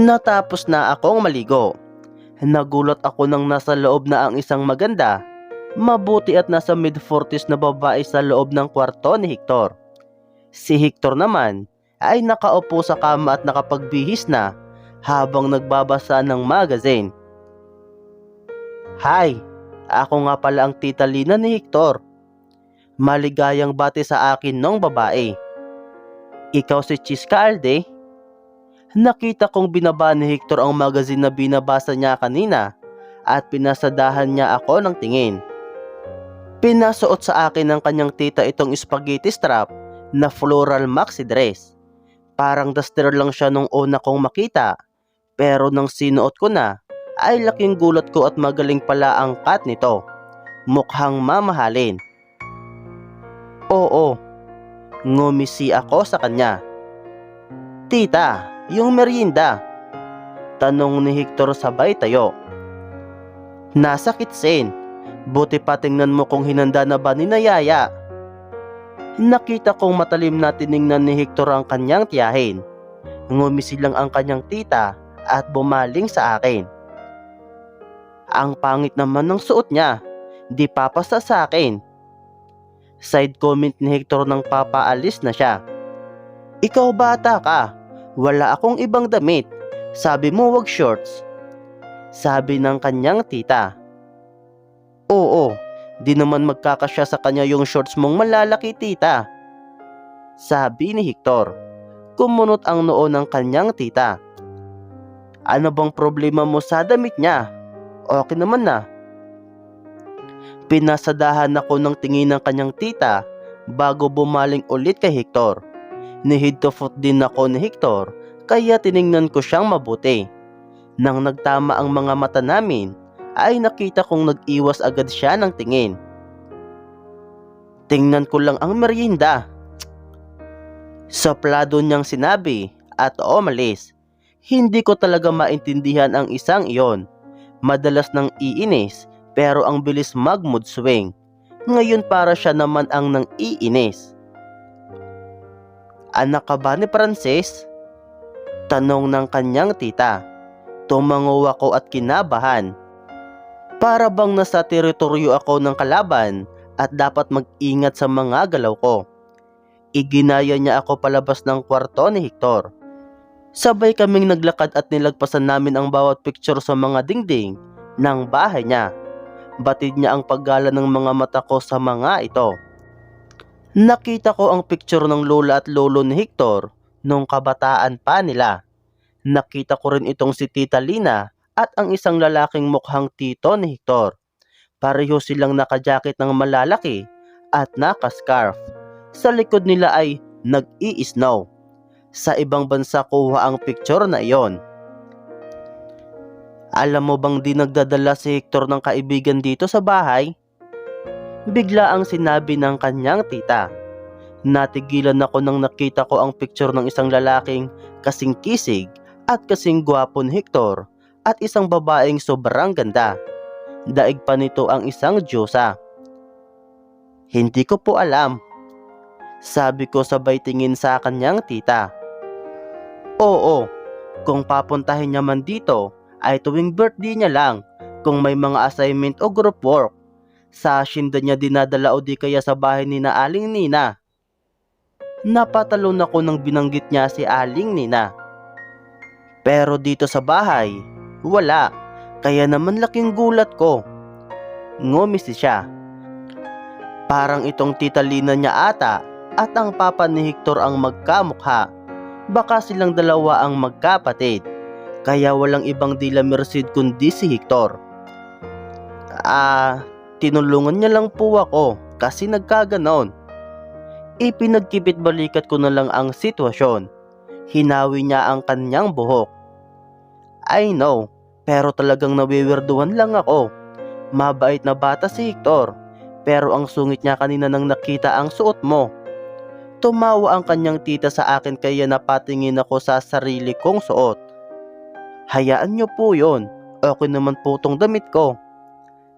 Natapos na akong maligo. Nagulat ako nang nasa loob na ang isang maganda, mabuti at nasa mid-40s na babae sa loob ng kwarto ni Hector. Si Hector naman ay nakaupo sa kama at nakapagbihis na habang nagbabasa ng magazine. Hi, ako nga pala ang tita Lina ni Hector. Maligayang bati sa akin nung babae. Ikaw si Chiska Alde? Nakita kong binaba ni Hector ang magazine na binabasa niya kanina at pinasadahan niya ako ng tingin. Pinasuot sa akin ng kanyang tita itong spaghetti strap na floral maxi dress. Parang duster lang siya nung una kong makita pero nang sinuot ko na ay laking gulat ko at magaling pala ang cut nito. Mukhang mamahalin. Oo, ngumisi ako sa kanya. Tita, yung merienda. Tanong ni Hector sabay tayo. Nasa kitsen. Buti pa tingnan mo kung hinanda na ba ni Nayaya. Nakita kong matalim na tiningnan ni Hector ang kanyang tiyahin. Ngumisi lang ang kanyang tita at bumaling sa akin. Ang pangit naman ng suot niya. Di papasa sa akin. Side comment ni Hector nang papaalis na siya. Ikaw bata ka. Wala akong ibang damit. Sabi mo wag shorts. Sabi ng kanyang tita. Oo, di naman magkakasya sa kanya yung shorts mong malalaki tita. Sabi ni Hector. Kumunot ang noo ng kanyang tita. Ano bang problema mo sa damit niya? Okay naman na. Pinasadahan ako ng tingin ng kanyang tita bago bumaling ulit kay Hector. Nihid to foot din ako ni Hector kaya tiningnan ko siyang mabuti. Nang nagtama ang mga mata namin ay nakita kong nag-iwas agad siya ng tingin. Tingnan ko lang ang merienda. Soplado niyang sinabi at umalis. Hindi ko talaga maintindihan ang isang iyon. Madalas nang iinis pero ang bilis mag mood swing. Ngayon para siya naman ang nang iinis. Anak ka ba ni Frances? Tanong ng kanyang tita. Tumango ako at kinabahan. Para bang nasa teritoryo ako ng kalaban at dapat mag-ingat sa mga galaw ko. Iginaya niya ako palabas ng kwarto ni Hector. Sabay kaming naglakad at nilagpasan namin ang bawat picture sa mga dingding ng bahay niya. Batid niya ang paggala ng mga mata ko sa mga ito. Nakita ko ang picture ng lola at lolo ni Hector nung kabataan pa nila. Nakita ko rin itong si Tita Lina at ang isang lalaking mukhang tito ni Hector. Pareho silang nakajakit ng malalaki at nakascarf. Sa likod nila ay nag-i-snow. Sa ibang bansa kuha ang picture na iyon. Alam mo bang di si Hector ng kaibigan dito sa bahay? Bigla ang sinabi ng kanyang tita. Natigilan ako nang nakita ko ang picture ng isang lalaking kasing kisig at kasing gwapo ni Hector at isang babaeng sobrang ganda. Daig pa nito ang isang Diyosa. Hindi ko po alam. Sabi ko sabay tingin sa kanyang tita. Oo, kung papuntahin niya man dito, ay tuwing birthday niya lang kung may mga assignment o group work. Sa shinda niya dinadala o di kaya sa bahay ni na Aling Nina. Napatalon ako nang binanggit niya si Aling Nina. Pero dito sa bahay, wala. Kaya naman laking gulat ko. Ngumisi siya. Parang itong tita Lina niya ata at ang papa ni Hector ang magkamukha. Baka silang dalawa ang magkapatid kaya walang ibang dila Merced kundi si Hector. Ah, tinulungan niya lang po ako kasi nagkaganon. Ipinagkipit balikat ko na lang ang sitwasyon. Hinawi niya ang kanyang buhok. I know, pero talagang nawiwirduhan lang ako. Mabait na bata si Hector, pero ang sungit niya kanina nang nakita ang suot mo. Tumawa ang kanyang tita sa akin kaya napatingin ako sa sarili kong suot. Hayaan niyo po yon. Okay naman po tong damit ko.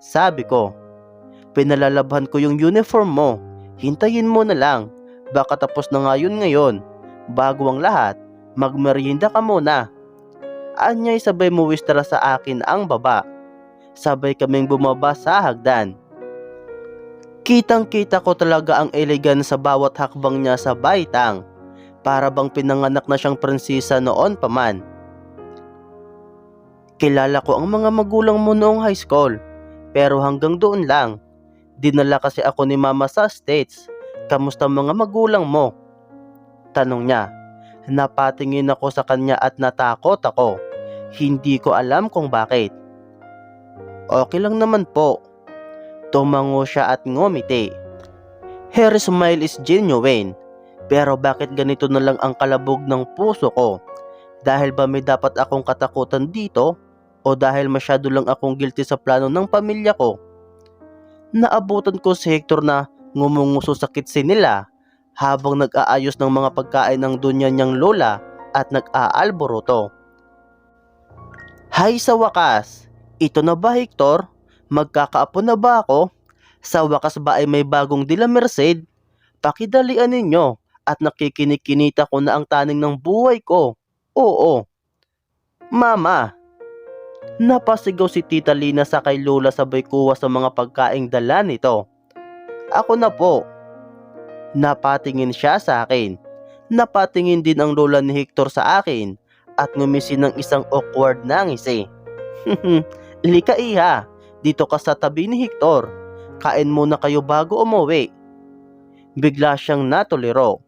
Sabi ko, pinalalabhan ko yung uniform mo. Hintayin mo na lang. Baka tapos na nga yun ngayon. Bago ang lahat, magmerienda ka muna. Anyay sabay muwistra sa akin ang baba. Sabay kaming bumaba sa hagdan. Kitang kita ko talaga ang elegan sa bawat hakbang niya sa baitang. Para bang pinanganak na siyang prinsesa noon pa man. Kilala ko ang mga magulang mo noong high school. Pero hanggang doon lang. Dinala kasi ako ni mama sa States. Kamusta mga magulang mo? Tanong niya. Napatingin ako sa kanya at natakot ako. Hindi ko alam kung bakit. Okay lang naman po. Tumango siya at ngumiti. Her smile is genuine. Pero bakit ganito na lang ang kalabog ng puso ko? Dahil ba may dapat akong katakutan dito? O dahil masyado lang akong guilty sa plano ng pamilya ko? Naabutan ko si Hector na ngumunguso sa kitsi nila habang nag-aayos ng mga pagkain ng dunya niyang lola at nag-aalboroto. Hay sa wakas, ito na ba Hector? Magkakaapo na ba ako? Sa wakas ba ay may bagong dila Merced? Pakidalian ninyo at nakikinikinita ko na ang taning ng buhay ko. Oo. Mama. Napasigaw si Tita Lina sa kay Lola sabay kuha sa mga pagkaing dala nito. Ako na po. Napatingin siya sa akin. Napatingin din ang lola ni Hector sa akin at ngumisi ng isang awkward na ngisi. Lika iha, dito ka sa tabi ni Hector. Kain muna kayo bago umuwi. Bigla siyang natuliro.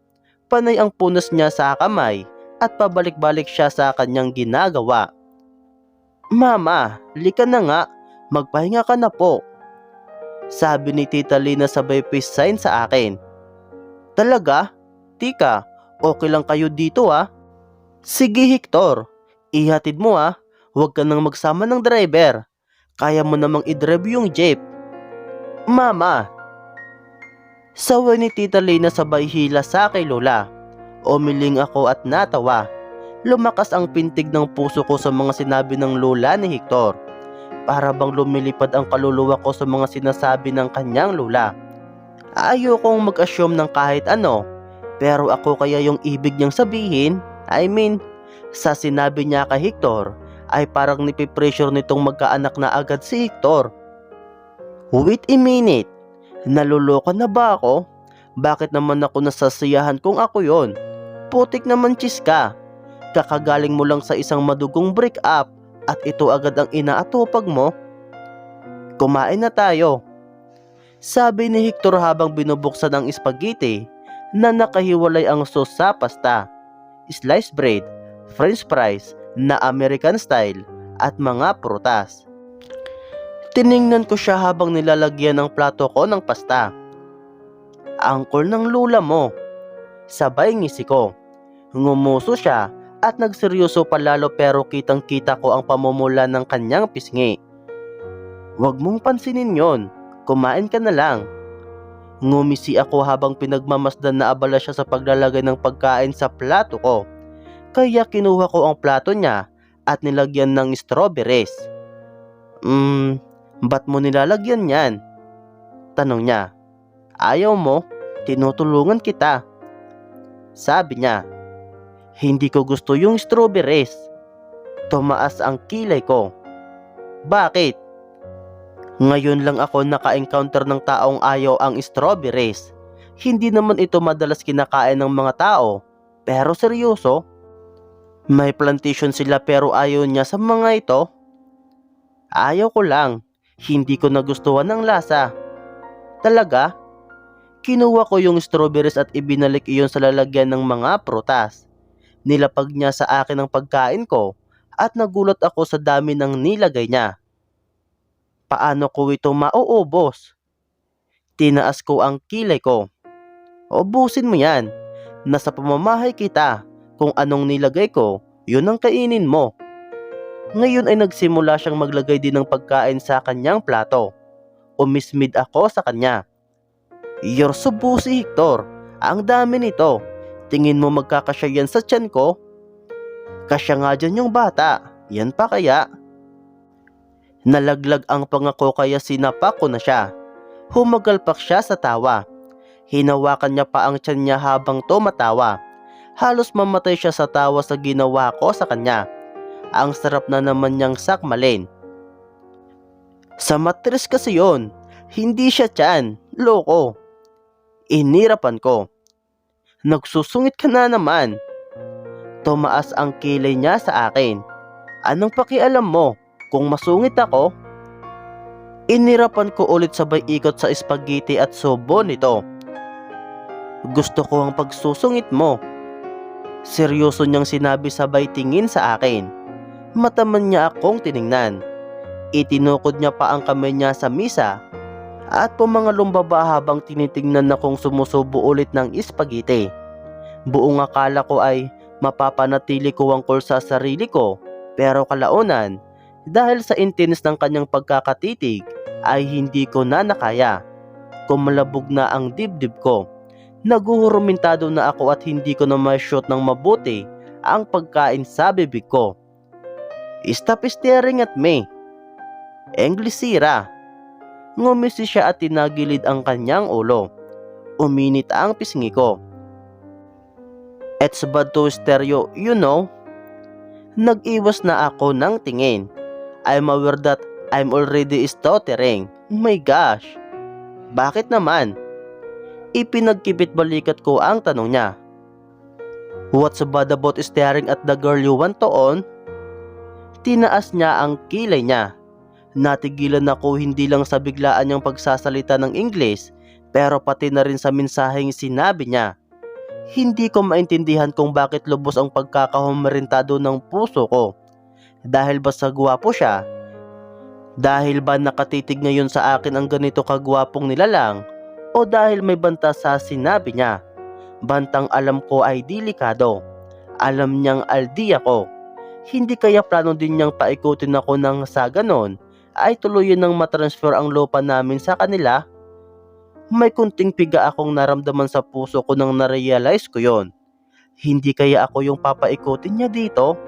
Panay ang punas niya sa kamay at pabalik-balik siya sa kanyang ginagawa. Mama, lika na nga. Magpahinga ka na po. Sabi ni Tita Lina sabay peace sign sa akin. Talaga? Tika, okay lang kayo dito ah. Sige Hector, ihatid mo ah. Huwag ka nang magsama ng driver. Kaya mo namang i-drive yung jeep. Mama! Sawa ni Tita Lina sabay hila sa kay Lola. Umiling ako at natawa. Lumakas ang pintig ng puso ko sa mga sinabi ng Lola ni Hector. Para bang lumilipad ang kaluluwa ko sa mga sinasabi ng kanyang Lola. Ayokong mag-assume ng kahit ano. Pero ako kaya yung ibig niyang sabihin, I mean, sa sinabi niya kay Hector, ay parang nipipressure nitong magkaanak na agad si Hector. Wait a minute, naluloko na ba ako? Bakit naman ako nasasiyahan kung ako yon? Putik naman chiska. Kakagaling mo lang sa isang madugong break up at ito agad ang inaatupag mo. Kumain na tayo. Sabi ni Hector habang binubuksan ang spaghetti na nakahiwalay ang sauce sa pasta, sliced bread, french fries na American style at mga prutas. Tiningnan ko siya habang nilalagyan ng plato ko ng pasta. Angkol ng lula mo. Sabay ngisi ko. Ngumuso siya at nagseryoso palalo pero kitang kita ko ang pamumula ng kanyang pisngi. Huwag mong pansinin yon. Kumain ka na lang. Ngumisi ako habang pinagmamasdan na abala siya sa paglalagay ng pagkain sa plato ko. Kaya kinuha ko ang plato niya at nilagyan ng strawberries. Hmm, ba't mo nilalagyan yan? Tanong niya. Ayaw mo? Tinutulungan kita. Sabi niya, hindi ko gusto yung strawberries. Tumaas ang kilay ko. Bakit? Ngayon lang ako naka-encounter ng taong ayaw ang strawberries. Hindi naman ito madalas kinakain ng mga tao. Pero seryoso? May plantation sila pero ayaw niya sa mga ito? Ayaw ko lang. Hindi ko nagustuhan ng lasa. Talaga? Kinuha ko yung strawberries at ibinalik iyon sa lalagyan ng mga prutas. Nilapag niya sa akin ang pagkain ko at nagulat ako sa dami ng nilagay niya. Paano ko ito mauubos? Tinaas ko ang kilay ko. Ubusin mo yan. Nasa pamamahay kita. Kung anong nilagay ko, yun ang kainin mo. Ngayon ay nagsimula siyang maglagay din ng pagkain sa kanyang plato. Umismid ako sa kanya. You're so busy, Hector. Ang dami nito. Tingin mo magkakasya yan sa tiyan ko? Kasya nga dyan yung bata. Yan pa kaya? Nalaglag ang pangako kaya sinapak ko na siya. Humagalpak siya sa tawa. Hinawakan niya pa ang tiyan niya habang tumatawa. Halos mamatay siya sa tawa sa ginawa ko sa kanya. Ang sarap na naman niyang sakmalin. Sa matres kasi yon, hindi siya tiyan, loko. Inirapan ko. Nagsusungit ka na naman. Tumaas ang kilay niya sa akin. Anong pakialam mo kung masungit ako? Inirapan ko ulit sabay ikot sa spaghetti at sobo nito. Gusto ko ang pagsusungit mo. Seryoso niyang sinabi sabay tingin sa akin. Mataman niya akong tiningnan. Itinukod niya pa ang kamay niya sa misa at pumangalumbaba habang tinitingnan na kong sumusubo ulit ng spaghetti. Buong akala ko ay mapapanatili ko ang cool sa sarili ko pero kalaunan dahil sa intens ng kanyang pagkakatitig ay hindi ko na nakaya. Kumalabog na ang dibdib ko. Naguhurumintado na ako at hindi ko na ma-shoot ng mabuti ang pagkain sa bibig ko. Stop staring at me. Englisira. Ngumisi siya at tinagilid ang kanyang ulo. Uminit ang pisngi ko. It's bad to stereo, you know. Nag-iwas na ako ng tingin. I'm aware that I'm already stuttering. My gosh. Bakit naman? Ipinagkipit balikat ko ang tanong niya. What's bad about staring at the girl you want to own? Tinaas niya ang kilay niya. Natigilan ako hindi lang sa biglaan niyang pagsasalita ng Ingles, pero pati na rin sa mensaheng sinabi niya. Hindi ko maintindihan kung bakit lubos ang pagkakahumarintado ng puso ko. Dahil ba sa gwapo siya? Dahil ba nakatitig ngayon sa akin ang ganito kagwapong nilalang? O dahil may banta sa sinabi niya? Bantang alam ko ay delikado. Alam niyang aldi ako. Hindi kaya plano din niyang paikutin ako ng sa ganon ay tuluyan ng matransfer ang lupa namin sa kanila? May kunting piga akong naramdaman sa puso ko nang narealize ko yon. Hindi kaya ako yung papaikutin niya dito?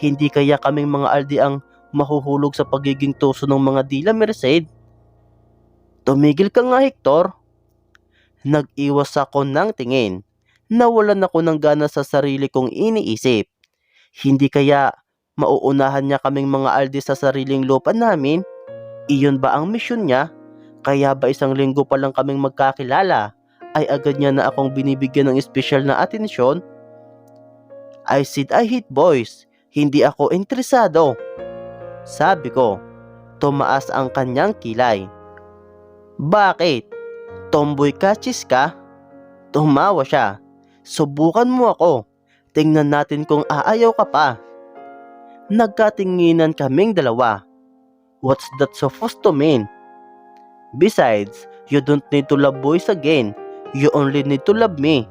Hindi kaya kaming mga aldi ang mahuhulog sa pagiging tuso ng mga dila Merced? Tumigil ka nga Hector. Nag-iwas ako ng tingin. Nawalan ako ng gana sa sarili kong iniisip. Hindi kaya mauunahan niya kaming mga aldi sa sariling lupa namin? Iyon ba ang misyon niya? Kaya ba isang linggo pa lang kaming magkakilala ay agad niya na akong binibigyan ng espesyal na atensyon? I said I hate boys. Hindi ako interesado. Sabi ko, tumaas ang kanyang kilay. Bakit? Tomboy ka, chis ka? Tumawa siya. Subukan mo ako. Tingnan natin kung aayaw ka pa. Nagkatinginan kaming dalawa. What's that supposed to mean? Besides, you don't need to love boys again. You only need to love me.